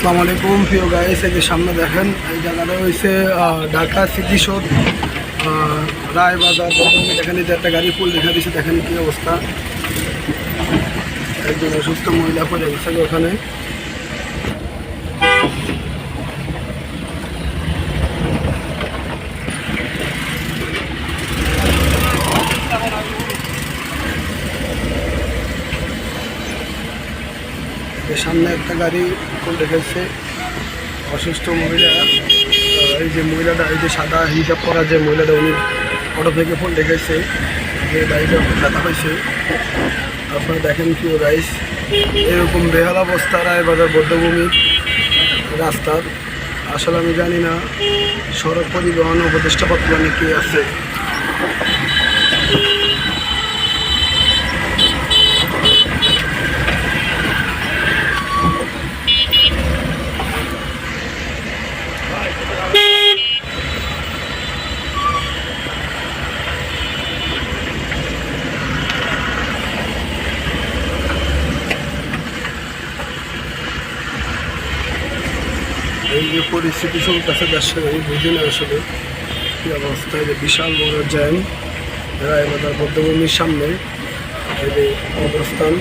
আসসালামু আলাইকুম প্রিয় গাইস এই যে সামনে দেখেন, এই জায়গাটা হয়েছে ঢাকা সিটি শোর রায়বাজার। দেখেন এই যে একটা গাড়ি ফুল দেখা দিচ্ছে দেখেন কি অবস্থা। একজন অসুস্থ মহিলা পড়ে গেছে ওখানে। সামনে একটা গাড়ি ফুল রেখেছে অসুস্থ মহিলা এই যে মহিলাটা, এই যে সাদা হিজাব করা যে মহিলাটা, উনি অটো থেকে ফোন রেখেছে যে গাড়িটা ব্যথা হয়েছে আপনারা দেখেন কি রাইস এরকম বেহাল অবস্থা, রায়বাজার বদ্ধভূমির রাস্তার। আসলে আমি জানি না, সড়ক পরিবহন উপদেষ্টা বর্তমানে কি আছে। এই যে পরিস্থিতি চলতেছে দেশের আমি বুঝি না আসলে কি অবস্থা? এই বিশাল বড় জ্যাম, রায়বাজার বদ্ধভূমির সামনে, এই অবস্থান।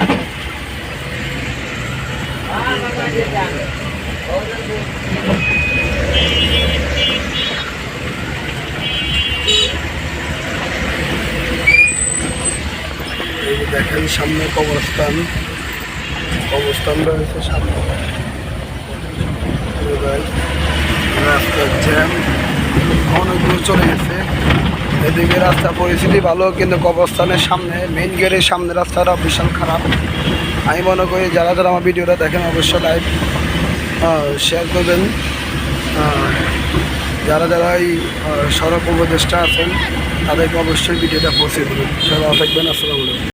এই দেখেন সামনে কবরস্থান কবরস্থান রয়েছে সামনে রাস্তার জ্যাম অনেক দূর চলে গেছে। এদিকে রাস্তা পরিস্থিতি ভালো, কিন্তু কবরস্থানের সামনে মেইন গেটের সামনে রাস্তাটা বিশাল খারাপ। আমি মনে করি যারা যারা আমার ভিডিওটা দেখেন, অবশ্যই লাইভ শেয়ার করবেন। যারা যারা এই সড়ক উপদেষ্টা আছেন, তাদেরকে অবশ্যই ভিডিওটা পৌঁছে দেবেন। সবাই থাকবেন, আসসালামু